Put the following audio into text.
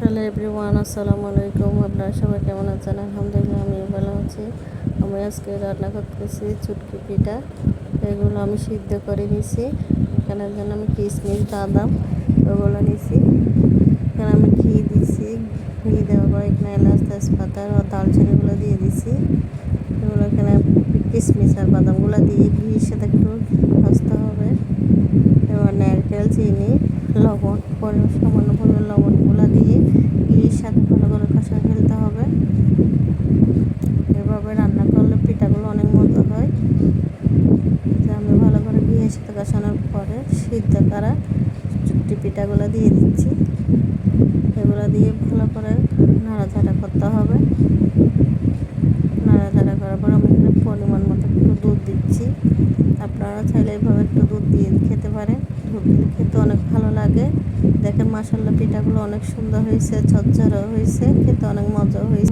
Hello everyone, আসসালামু আলাইকুম। আপনারা সবাই কেমন আছেন? আলহামদুলিল্লাহ আমি ভালো আছি। আমি আজকে রান্না করতেছি চুটকি পিঠা। এগুলো আমি সিদ্ধ করে নিছি। এখানে জন্য আমি কিশমিশ বাদাম ওগুলো নিছি। এখানে আমি ঘি দিছি। ঘি দেওয়ার পর এখানে এলাচ, তেজপাতা, আর দালচিনিগুলো দিয়ে দিছি। এগুলো এখানে কিশমিশ আর বাদামগুলো দিয়ে ঘির সাথে একটু ভাজতে হবে। এবার নারকেল, চিনি, লবণ পরে সামান্য পরিমাণ লবণগুলো দিয়ে ঘির সাথে ভালো করে কষা ফেলতে হবে এভাবে রান্না করলে পিঠাগুলো অনেক মজা হয় যে আমি ভালো করে ঘিয়ের সাথে কষানোর পরে সিদ্ধ করা চুট্টি পিঠাগুলো দিয়ে দিচ্ছি। এগুলো দিয়ে ভালো করে নাড়াচাড়া করতে হবে। নাড়াচাড়া করার পর আমি এখানে পরিমাণ মতো একটু দুধ দিচ্ছি। আপনারা চাইলে এইভাবে একটু দুধ দিয়ে খেতে পারেন। দুধ দিলে খেতে অনেক ভালো লাগে। দেখেন মাসাল্লা পিঠাগুলো অনেক সুন্দর হয়েছে, ঝরঝরে হয়েছে, খেতে অনেক মজা হয়েছে।